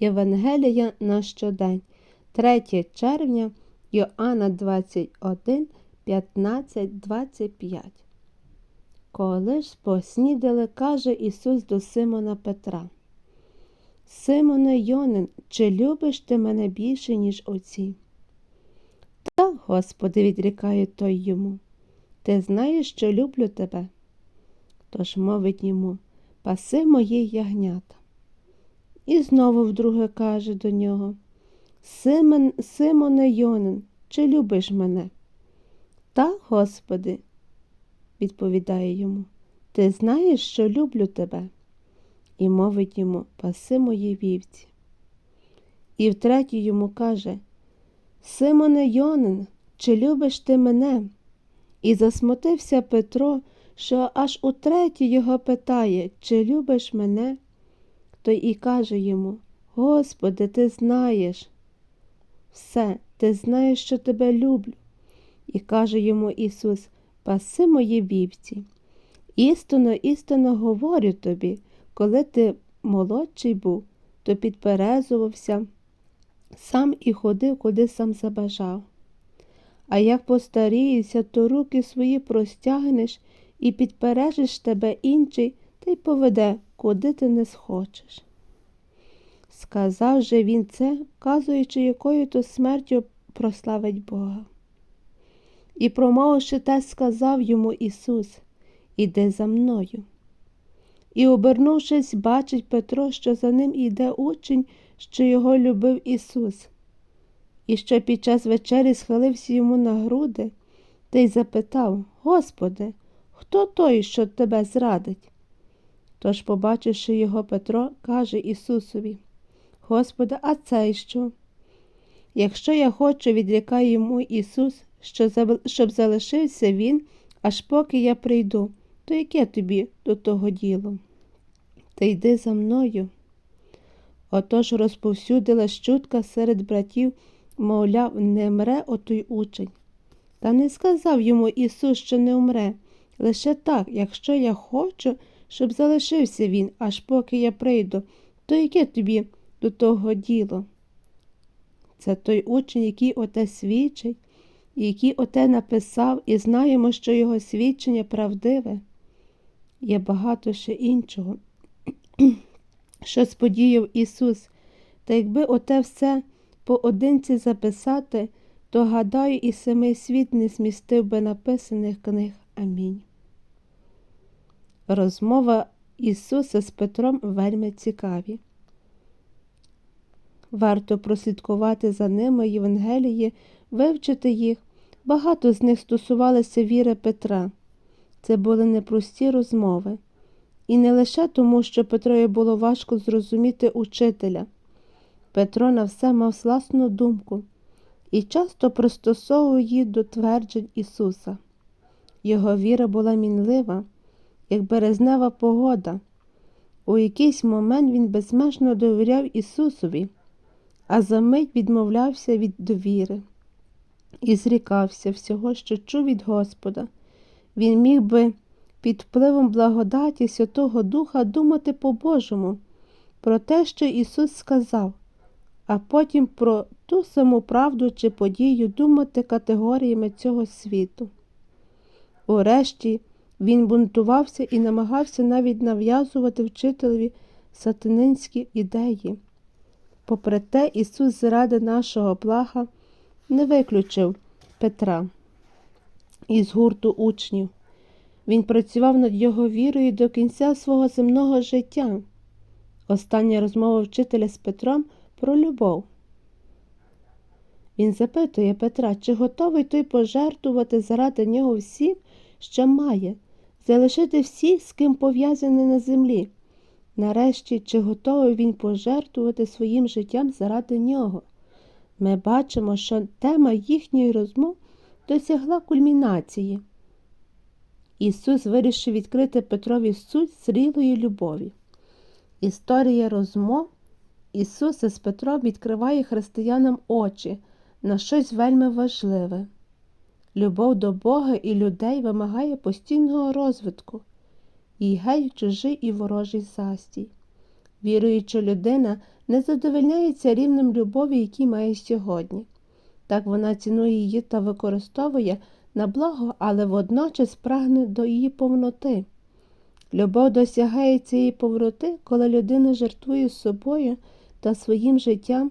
Євангелія на щодень, 3 червня, Йоанна 21, 15, 25. Коли ж поснідали, каже Ісус до Симона Петра. Симоне Йонин, чи любиш ти мене більше, ніж оці? Так, Господи, відрікає той йому. Ти знаєш, що люблю тебе. Тож мовить йому, паси мої ягнята. І знову вдруге каже до нього Симон, Симоне Йонин, чи любиш мене? Так, Господи, відповідає йому, ти знаєш, що люблю тебе. І мовить йому, паси мої вівці. І втретє йому каже Симоне Йонин, чи любиш ти мене? І засмутився Петро, що аж утретє його питає, чи любиш мене? Той і каже йому Господи, ти знаєш. Все, ти знаєш, що тебе люблю. І каже йому Ісус, паси мої вівці. Істинно, істинно говорю тобі, коли ти молодший був, то підперезувався, сам і ходив, куди сам забажав. А як постарієшся, то руки свої простягнеш і підпережеш тебе інший, та й поведе, куди ти не схочеш. Сказав же він це, вказуючи, якою то смертю прославить Бога. І, промовивши те, сказав йому Ісус, Іди за мною. І, обернувшись, бачить Петро, що за ним іде учень, що його любив Ісус, і що під час вечері схилився йому на груди та й запитав Господи, хто той, що тебе зрадить? Тож, побачивши його Петро, каже Ісусові Господи, а цей що? Якщо я хочу, відрікає йому Ісус, щоб залишився Він, аж поки я прийду, то яке тобі до того діло? Та йди за мною. Отож розповсюдилась чутка серед братів, мовляв, не мре отой учень. Та не сказав йому Ісус, що не умре, лише так, якщо я хочу, щоб залишився він, аж поки я прийду, то яке тобі до того діло? Це той учень, який оте свідчить, який оте написав, і знаємо, що його свідчення правдиве. Є багато ще іншого, що сподіяв Ісус, та якби оте все поодинці записати, то, гадаю, і самий світ не змістив би написаних книг. Амінь. Розмова Ісуса з Петром вельми цікаві. Варто прослідкувати за ними Євангелії, вивчити їх. Багато з них стосувалися віри Петра. Це були непрості розмови. І не лише тому, що Петрові було важко зрозуміти учителя. Петро на все мав власну думку і часто пристосовував її до тверджень Ісуса. Його віра була мінлива, як березнева погода. У якийсь момент він безмежно довіряв Ісусові, а за мить відмовлявся від довіри і зрікався всього, що чув від Господа. Він міг би під впливом благодаті Святого Духа думати по-божому, про те, що Ісус сказав, а потім про ту саму правду чи подію думати категоріями цього світу. Урешті він бунтувався і намагався навіть нав'язувати вчителеві сатанинські ідеї. Попри те, Ісус заради нашого блага не виключив Петра із гурту учнів. Він працював над його вірою до кінця свого земного життя. Остання розмова вчителя з Петром про любов. Він запитує Петра, чи готовий той пожертвувати заради нього всім, що має, залишити всіх, з ким пов'язаний на землі. Нарешті, чи готовий він пожертвувати своїм життям заради нього? Ми бачимо, що тема їхньої розмов досягла кульмінації. Ісус вирішив відкрити Петрові суть зрілої любові. Історія розмов Ісуса з Петром відкриває християнам очі на щось вельми важливе. Любов до Бога і людей вимагає постійного розвитку, і геть чужий і ворожий застій. Віруюча людина не задовольняється рівнем любові, який має сьогодні. Так вона цінує її та використовує на благо, але водночас прагне до її повноти. Любов досягає цієї повноти, коли людина жертвує собою та своїм життям.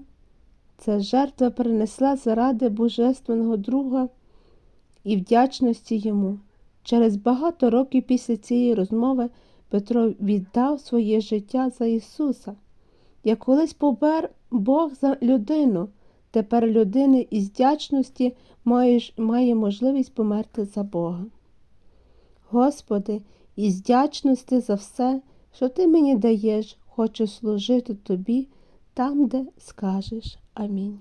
Ця жертва принесла заради божественного друга і вдячності йому. Через багато років після цієї розмови Петро віддав своє життя за Ісуса. Як колись побер Бог за людину, тепер людина із вдячності має, має можливість померти за Бога. Господи, із вдячності за все, що Ти мені даєш, хочу служити Тобі там, де скажеш. Амінь.